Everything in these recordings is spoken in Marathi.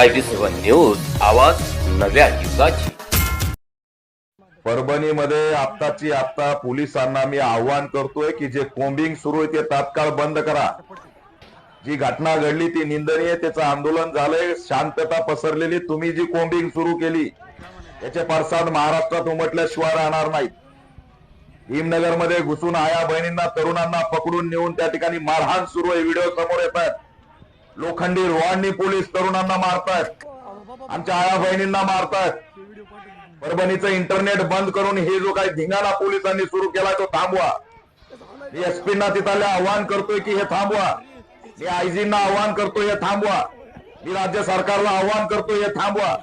आय टी सेवन न्यूज आवाज नव्या युगाची. परभणीमध्ये आत्ताची आत्ता पोलिसांना मी आव्हान करतोय की जे कोम्बिंग सुरू आहे ते तात्काळ बंद करा. जी घटना घडली ती निंदनीय त्याचं आंदोलन झालंय शांतता पसरलेली तुम्ही जी कोम्बिंग सुरू केली त्याचे पडसाद महाराष्ट्रात उमटल्याशिवाय राहणार नाहीत. भीमनगरमध्ये घुसून आया बहिणींना तरुणांना पकडून नेऊन त्या ठिकाणी मारहाण सुरू आहे. व्हिडिओ समोर येतात लोखंडी रोहांनी पोलीस तरुणांना मारतायत. आमच्या आया बहिणींना मारतायत. परभणीचं इंटरनेट बंद करून हे जो काही धिंगाणा पोलिसांनी सुरू केलाय तो थांबवा. मी एसपींना तिथले आव्हान करतोय की हे थांबवा. मी आयजींना आव्हान करतोय हे थांबवा. मी राज्य सरकारला आव्हान करतोय हे थांबवा.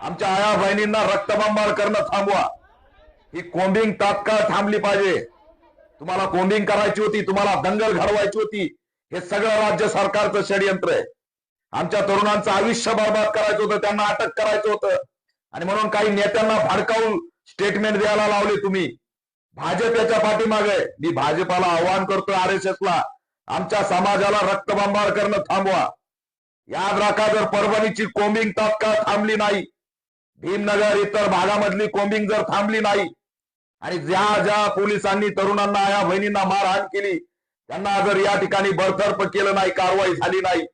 आमच्या आया बहिणींना रक्तबंबाळ करणं थांबवा. ही कोंबिंग तात्काळ थांबली पाहिजे. तुम्हाला कोंबिंग करायची होती तुम्हाला दंगल घडवायची होती. हे सगळं राज्य सरकारचं षडयंत्र आहे. आमच्या तरुणांचं आयुष्य बर्बाद करायचं होतं त्यांना अटक करायचं होतं. आणि म्हणून काही नेत्यांना भडकावून स्टेटमेंट द्यायला लावले तुम्ही. भाजप याच्या पाठीमागे मी भाजपाला आवाहन करतो आर एस ला आमच्या समाजाला रक्तबंबाळ करणं थांबवा. याद राखा जर परभणीची कोंबिंग तात्काळ थांबली नाही भीमनगर इतर भागामधली कोंबिंग जर थांबली नाही आणि ज्या ज्या पोलिसांनी तरुणांना या बहिणींना मारहाण केली त्यांना जर या ठिकाणी बडतर्फ केलं नाही कारवाई झाली नाही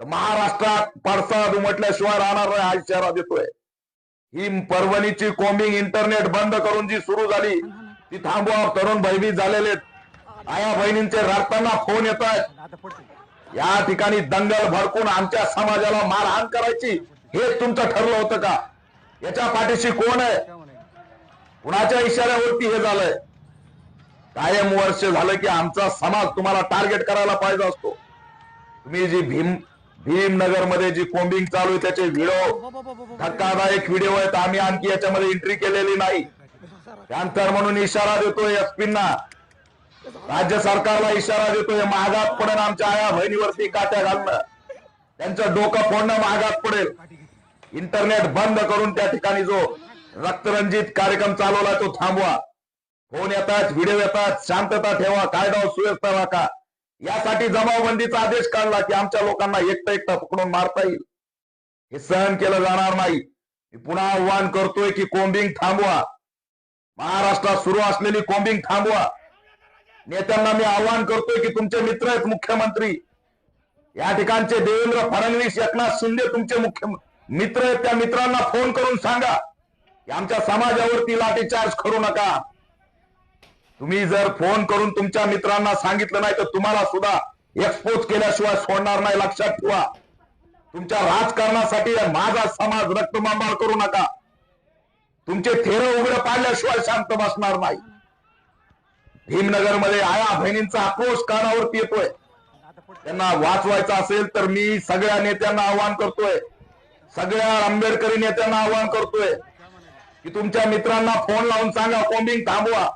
तर महाराष्ट्रात पडसाद उमटल्याशिवाय राहणार नाही हा इशारा देतोय. ही परभणीची कोम्बिंग इंटरनेट बंद करून जी सुरू झाली ती थांबवा तरुण भयभीत झालेले आया बहिणींचे रडताना फोन येत आहेत. या ठिकाणी दंगल भडकून आमच्या समाजाला मारहाण करायची हे तुमचं ठरलं होतं का? याच्या पाठीशी कोण आहे? कुणाच्या इशाऱ्यावरती हे झालंय? कायम वर्ष झालं की आमचा समाज तुम्हाला टार्गेट करायला पाहिजे असतो. तुम्ही जी भीम भीमनगरमध्ये जी कोम्बिंग चालू आहे त्याचे व्हिडिओ धक्कादायक व्हिडिओ आहेत. आम्ही आणखी याच्यामध्ये एंट्री केलेली नाही. त्यानंतर म्हणून इशारा देतोय एसपींना राज्य सरकारला इशारा देतोय महागात पडेल आमच्या आया बहिणीवरती काट्या घालणं. त्यांचं डोकं फोडणं महागात पडेल. इंटरनेट बंद करून त्या ठिकाणी जो रक्तरंजित कार्यक्रम चालवला तो थांबवा. फोन येतात व्हिडिओ येतात शांतता ठेवा कायदा सुव्यवस्था राखा. यासाठी जमावबंदीचा आदेश काढला की आमच्या लोकांना एकटा एकटा पकडून मारता येईल. हे सहन केलं जाणार नाही. मी पुन्हा आव्हान करतोय की कोम्बिंग थांबवा. महाराष्ट्रात सुरू असलेली कोम्बिंग थांबवा. नेत्यांना मी आव्हान करतोय की तुमचे मित्र आहेत मुख्यमंत्री. या ठिकाणचे देवेंद्र फडणवीस एकनाथ शिंदे तुमचे मुख्य मित्र आहेत. त्या मित्रांना फोन करून सांगा की आमच्या समाजावरती लाठीचार्ज करू नका. तुम्ही जर फोन करून तुमच्या मित्रांना सांगितलं नाही तर तुम्हाला सुद्धा एक्सपोज केल्याशिवाय सोडणार नाही लक्षात ठेवा. तुमच्या राजकारणासाठी माझा समाज रक्तमांबाळ करू नका. तुमचे थेर उघडं पाडल्याशिवाय शांत बसणार नाही. भीमनगरमध्ये आया बहिणींचा आक्रोश कानावरती येतोय. त्यांना वाचवायचं असेल तर मी सगळ्या नेत्यांना आवाहन करतोय. सगळ्या आंबेडकरी नेत्यांना आवाहन करतोय. की तुमच्या मित्रांना फोन लावून सांगा कोम्बिंग थांबवा.